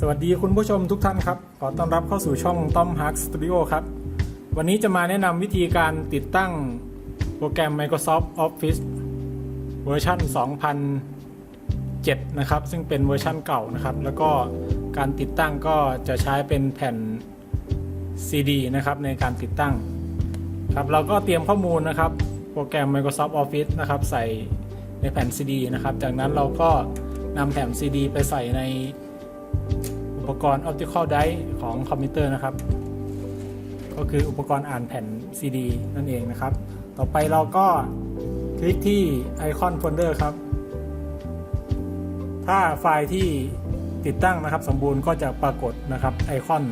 สวัสดีคุณผู้ชมทุกท่านครับ ขอต้อนรับเข้าสู่ช่องต้อมฮักสตูดิโอครับ วันนี้จะมาแนะนำวิธีการติดตั้งโปรแกรม Microsoft Office เวอร์ชัน2007 นะครับ ซึ่งเป็นเวอร์ชันเก่านะครับ แล้วก็การติดตั้งก็จะใช้เป็นแผ่น CD นะครับในการติดตั้งครับเราก็เตรียมข้อมูลนะครับ โปรแกรม Microsoft Office นะครับ ใส่ในแผ่น CD นะครับ จากนั้นเราก็นำแผ่น CD ไปใส่ใน อุปกรณ์ Optical Drive ของคอมพิวเตอร์นะครับ ก็คืออุปกรณ์อ่านแผ่น CD นั่นเองนะครับ ต่อไปเราก็คลิกที่ไอคอนโฟลเดอร์ครับ ถ้าไฟล์ที่ติดตั้งนะครับ สมบูรณ์ก็จะปรากฏนะครับไอคอน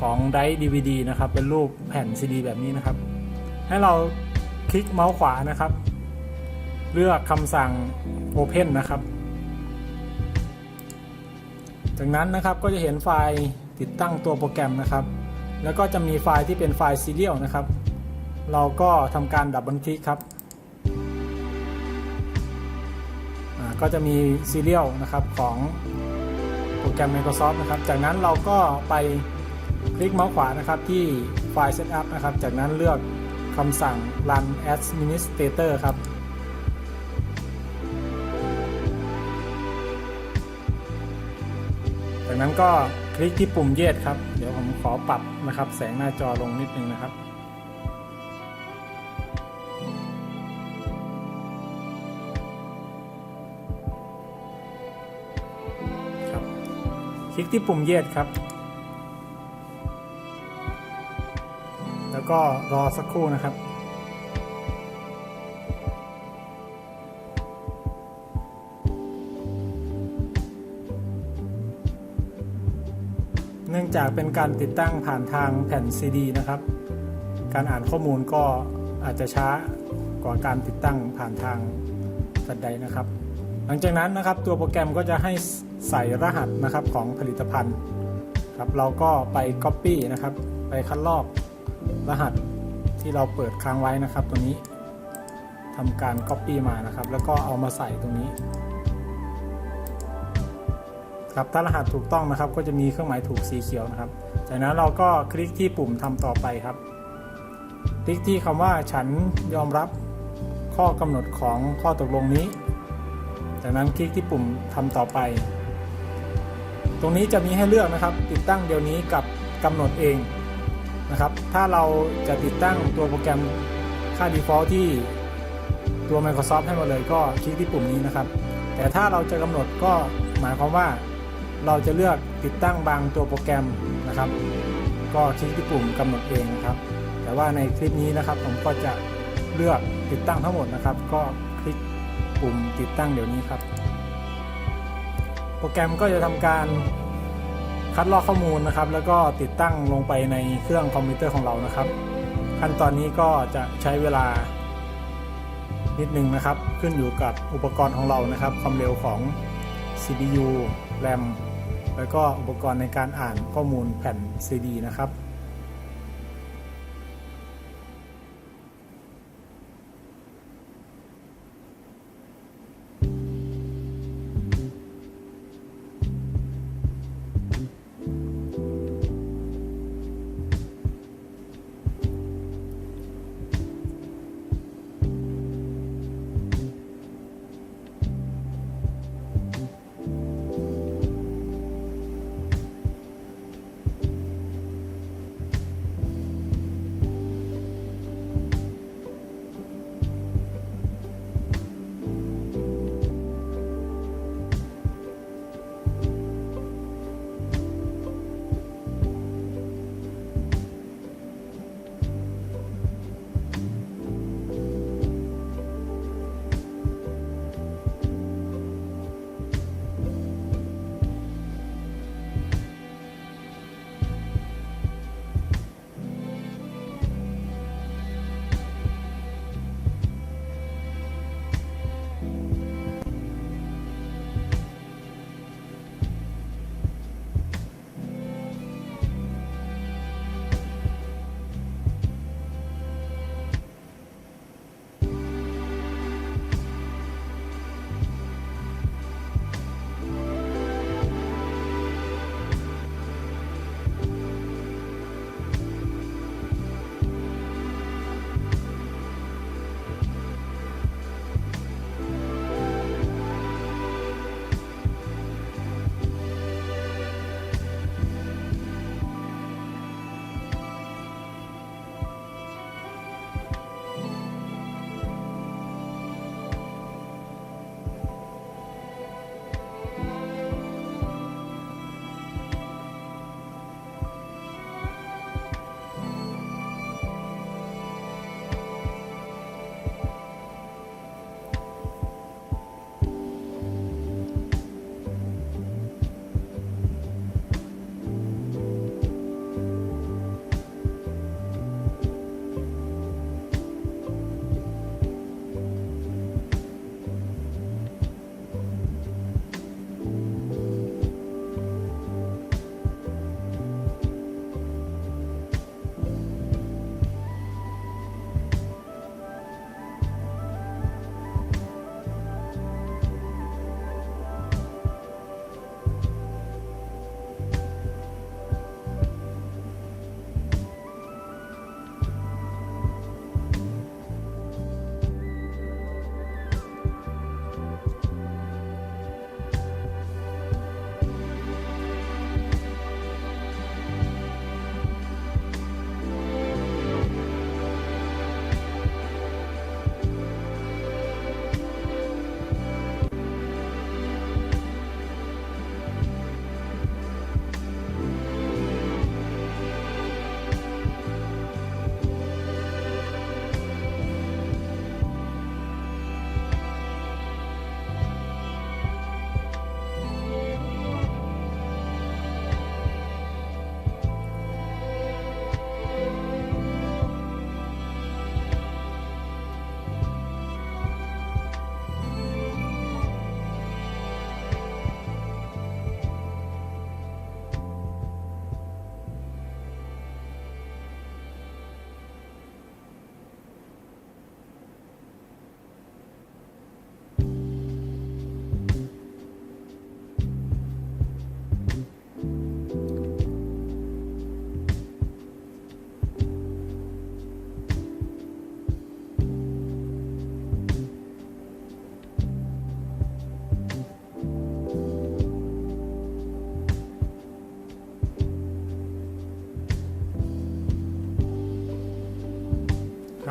ของไดร์ DVD นะครับ เป็นรูปแผ่น CD แบบนี้นะครับ ให้เราคลิกเมาส์ขวานะครับ เลือกคำสั่ง Open นะครับ จากนั้นนะครับก็จะเห็นไฟล์ติดตั้งตัวโปรแกรมนะครับ แล้วก็จะมีไฟล์ที่เป็นไฟล์ Serial นะครับ เราก็ทำการดับบิลคลิกครับก็จะมี Serial นะครับของโปรแกรม Microsoft นะครับ จากนั้นเราก็ไปคลิกเมาส์ขวานะครับที่ไฟล์ Setup นะครับ จากนั้นเลือกคำสั่ง Run Administrator ครับ นั้นก็คลิกที่ปุ่มเย s ครับ เดี๋ยวผมขอปรับนะครับ แสงหน้าจอลงนิดนึงนะครับ ครับ คลิกที่ปุ่มเย s ครับ แล้วก็รอสักครู่นะครับ เนื่องจากเป็นการติดตั้งผ่านทางแผ่น CD นะครับ การอ่านข้อมูลก็อาจจะช้ากว่าการติดตั้งผ่านทางแฟลชไดรฟ์นะครับ หลังจากนั้นนะครับตัวโปรแกรมก็จะให้ใส่รหัสนะครับของผลิตภัณฑ์ครับเราก็ไป Copy นะครับ ไปคัดลอกรหัสที่เราเปิดค้างไว้นะครับ ตัวนี้ทำการ Copy มานะครับ แล้วก็เอามาใส่ตรงนี้ ครับถ้ารหัสถูกต้องนะครับ ก็จะมีเครื่องหมายถูกสีเขียวนะครับ จากนั้นเราก็คลิกที่ปุ่มทำต่อไปครับ คลิกที่คำว่าฉันยอมรับข้อกำหนดของข้อตกลงนี้ จากนั้นคลิกที่ปุ่มทำต่อไป ตรงนี้จะมีให้เลือกนะครับ ติดตั้งเดี๋ยวนี้กับกำหนดเองนะครับ ถ้าเราจะติดตั้งตัวโปรแกรมค่า default ที่ตัว Microsoft ให้มาเลยก็คลิกที่ปุ่มนี้นะครับ แต่ถ้าเราจะกำหนดก็หมายความว่า เราจะเลือกติดตั้งบางตัวโปรแกรมนะครับ ก็คลิกที่ปุ่มกำหนดเองนะครับ แต่ว่าในคลิปนี้นะครับ ผมก็จะเลือกติดตั้งทั้งหมดนะครับ ก็คลิกปุ่มติดตั้งเดี๋ยวนี้ครับ โปรแกรมก็จะทำการคัดลอกข้อมูลนะครับ แล้วก็ติดตั้งลงไปในเครื่องคอมพิวเตอร์ของเรานะครับ ขั้นตอนนี้ก็จะใช้เวลานิดนึงนะครับ ขึ้นอยู่กับอุปกรณ์ของเรานะครับ ความเร็วของ CPU RAM แล้วก็อุปกรณ์ในการอ่านข้อมูลแผ่นซีดีนะครับ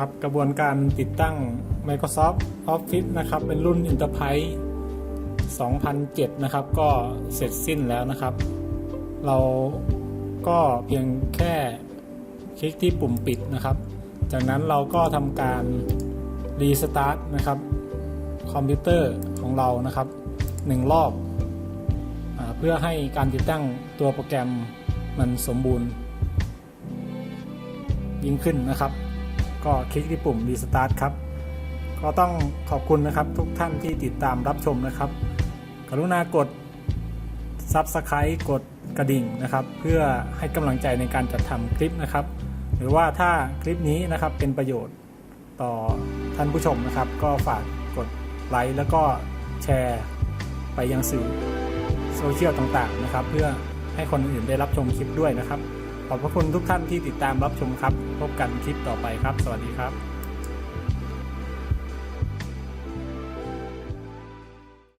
ครับ กระบวนการติดตั้ง Microsoft Office นะครับ เป็นรุ่น Enterprise 2007 นะครับ ก็เสร็จสิ้นแล้วนะครับ เราก็เพียงแค่คลิกที่ปุ่มปิดนะครับ จากนั้นเราก็ทำการรีสตาร์ทนะครับคอมพิวเตอร์ของเรานะครับหนึ่งรอบอเพื่อให้การติดตั้งตัวโปรแกรมมันสมบูรณ์ยิ่งขึ้นนะครับ ก็คลิกที่ปุ่ม Restart ครับ ก็ต้องขอบคุณนะครับทุกท่านที่ติดตามรับชมนะครับ กรุณากด Subscribe กดกระดิ่งนะครับ เพื่อให้กำลังใจในการจัดทำคลิปนะครับ หรือว่าถ้าคลิปนี้นะครับเป็นประโยชน์ต่อท่านผู้ชมนะครับ ก็ฝากกดไลค์แล้วก็แชร์ไปยังสื่อโซเชียลต่างๆนะครับ เพื่อให้คนอื่นได้รับชมคลิปด้วยนะครับ ขอบพระคุณทุกท่านที่ติดตามรับชมครับ พบกันคลิปต่อไปครับ สวัสดีครับ